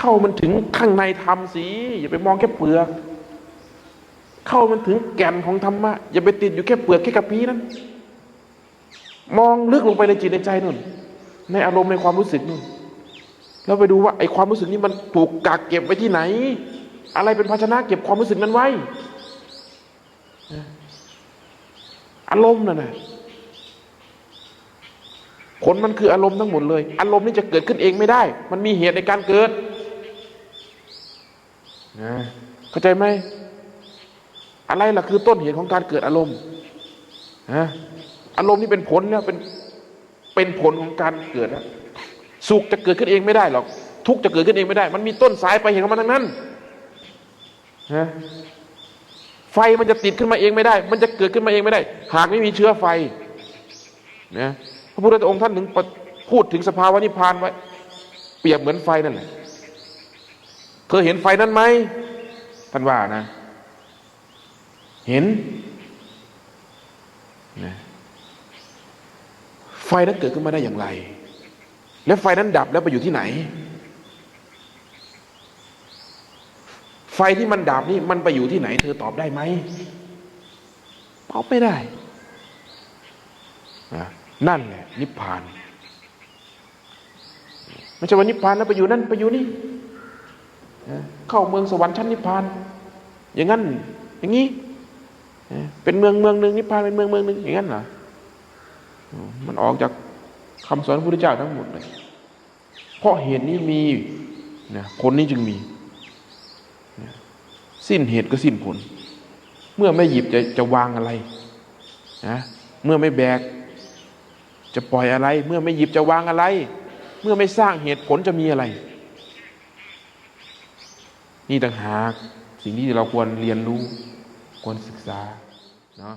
เข้ามันถึงข้างในธรรมสิอย่าไปมองแค่เปลือก เข้ามันถึงแก่นของธรรมะอย่าไปติดอยู่แค่เปลือกแค่กระพี้นั้น มองลึกลงไปในจิตในใจนู่น ในอารมณ์ในความรู้สึกนู่นแล้วไปดูว่าไอ้ความรู้สึกนี้มันถูกกักเก็บไว้ที่ไหน อะไรเป็นภาชนะเก็บความรู้สึกนั้นไว้ อารมณ์นั่นนะผลมันคืออารมณ์ทั้งหมดเลย อารมณ์นี่จะเกิดขึ้นเองไม่ได้ มันมีเหตุในการเกิด นะเข้าใจไหมอะไรล่ะคือต้นเหตุของการเกิดอารมณ์นะอารมณ์นี่เป็นผลแล้วเป็นเป็นผลของการเกิดแล้วสุขจะเกิดขึ้นเองไม่ได้หรอกทุกข์จะเกิดขึ้นเองไม่ได้ มันมีต้นสายไปลายเหตุของมันทั้งนั้นนะไฟมันจะติดขึ้นมาเองไม่ได้ มันจะเกิดขึ้นมาเองไม่ได้ หากไม่มีเชื้อไฟนะพระพุทธองค์ท่านถึงพูดถึงสภาวะนิพพานไว้ เปรียบเหมือนไฟนั่นแหละ เคยเห็นไฟนั้นไหมท่านว่านะ เห็นนะไฟนั้นเกิดขึ้นมาได้อย่างไร แล้วไฟนั้นดับแล้วไปอยู่ที่ไหน ไฟที่มันดับนี่มันไปอยู่ที่ไหน เธอตอบได้ไหมตอบไม่ได้นะนั่นแหละนิพพานไม่ใช่ว่านิพพานแล้วไปอยู่นั่นไปอยู่นี่ เข้าเมืองสวรรค์ชั้นนิพพาน อย่างนั้น อย่างนี้ เป็นเมืองเมืองหนึ่งนิพพานเป็นเมืองเมืองหนึ่งอย่างนั้นเหรอมันออกจากคำสอนพระพุทธเจ้าทั้งหมดเลยเพราะเหตุนี้มีนะผลนี้จึงมีนะสิ้นเหตุก็สิ้นผล เมื่อไม่หยิบจะจะวางอะไรนะเมื่อไม่แบก จะปล่อยอะไร เมื่อไม่หยิบจะวางอะไร เมื่อไม่สร้างเหตุผลจะมีอะไร นี่ต่างหากสิ่งที่เราควรเรียนรู้ ควรศึกษาเนาะ